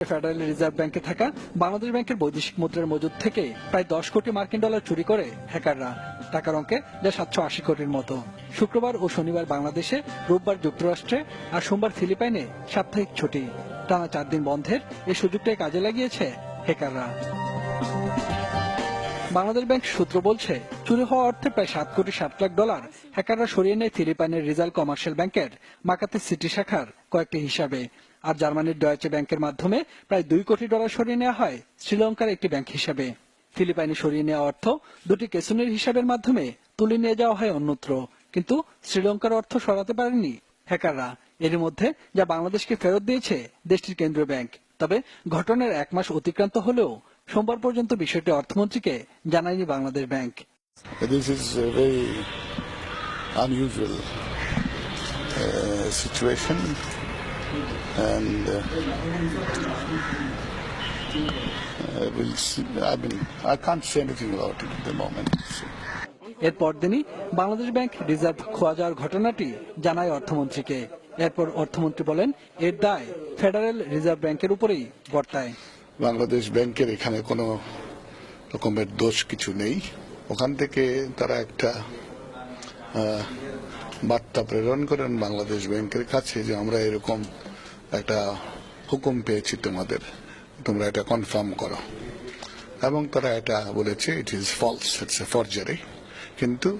Federal reserve ব্যাংকে থাকা বাংলাদেশ ব্যাংকের বৈদেশিক মুদ্রার মজুদ থেকে প্রায় দশ কোটি মার্কিন ডলার চুরি করে হ্যাকাররা। টাকার অঙ্কে যা সাতশো আশি কোটির মতো। শুক্রবার ও শনিবার বাংলাদেশে, রোববার যুক্তরাষ্ট্রে আর সোমবার ফিলিপাইনে সাপ্তাহিক ছুটি। টানা চার দিন বন্ধের এই সুযোগটাই কাজে লাগিয়েছে হ্যাকাররা। বাংলাদেশ ব্যাংক সূত্র বলছে, চুরি হওয়া অর্থে প্রায় সাত কোটি ষাট লাখ ডলার হ্যাকাররা সরিয়ে নেয় ফিলিপাইনের রিজাল কমার্শিয়াল ব্যাংকের মাকাতে সিটি শাখার কয়েকটি হিসাবে। আর জার্মানির ডয়েচে ব্যাংকের মাধ্যমে প্রায় দুই কোটি ডলার সরিয়ে নেওয়া হয় শ্রীলঙ্কার একটি ব্যাংক হিসাবে। ফিলিপাইনে সরিয়ে নেওয়া অর্থ দুটি কেসুনের হিসাবের মাধ্যমে তুলে নিয়ে যাওয়া হয় অন্যত্র। কিন্তু শ্রীলঙ্কার অর্থ সরাতে পারেনি হ্যাকাররা। এর মধ্যে যা বাংলাদেশকে ফেরত দিয়েছে দেশটির কেন্দ্রীয় ব্যাংক। তবে ঘটনার এক মাস অতিক্রান্ত হলেও সোমবার পর্যন্ত বিষয়টি অর্থমন্ত্রীকে জানায়নি Bangladesh bank. This is a very unusual uh, situation, and uh, we'll see. I mean, I can't say anything about it at the moment. So. এর পরদিনই বাংলাদেশ ব্যাংক রিজার্ভ খোয়া যাওয়ার ঘটনাটি জানায় অর্থমন্ত্রীকে এরপর অর্থমন্ত্রী বলেন এর দায় ফেডারেল রিজার্ভ ব্যাংকের উপরেই বর্তায় বাংলাদেশ ব্যাংকের এখানে কোনো রকমের দোষ কিছু নেই ওখান থেকে তারা একটা বার্তা প্রেরণ করেন বাংলাদেশ ব্যাংকের কাছে যে আমরা এরকম একটা হুকুম পেয়েছি তোমাদের। তোমরা এটা কনফার্ম করো। এবং তারা এটা বলেছে it is false it's a forgery কিন্তু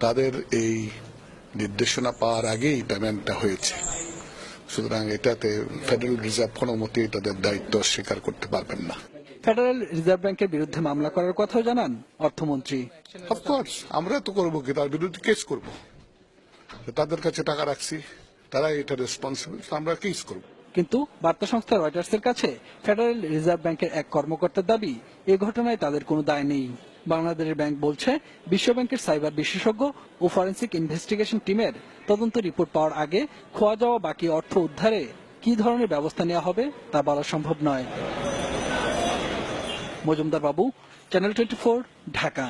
তাদের এই নির্দেশনা পাওয়ার আগেই পেমেন্টটা হয়েছে। সুতরাং এটাতে ফেডারেল রিজার্ভ কোনো মতেই তাদের দায়িত্ব স্বীকার করতে পারবেন না। ফেডারেল রিজার্ভ ব্যাংকের বিরুদ্ধে মামলা করার কথাও জানান অর্থমন্ত্রী। অফকোর্স আমরা তো করব কি? তার বিরুদ্ধে কেস করব। তাদের কাছে টাকা রাখছি। তারা এটা রেসপন্সিবল আমরা কেস করব। কিন্তু বার্তা সংস্থা রয়টার্সের কাছে ফেডারেল রিজার্ভ ব্যাংকের এক কর্মকর্তার দাবি, এ ঘটনায় তাদের কোনো দায় নেই। বাংলাদেশের ব্যাংক বলছে বিশ্ব ব্যাংকের সাইবার বিশেষজ্ঞ ও ফরেন্সিক ইনভেস্টিগেশন টিমের তদন্ত রিপোর্ট পাওয়ার আগে খোয়া যাওয়া বাকি অর্থ উদ্ধারে কি ধরনের ব্যবস্থা নেওয়া হবে তা বলা সম্ভব নয়। মজুমদার বাবু চ্যানেল টোয়েন্টি ঢাকা।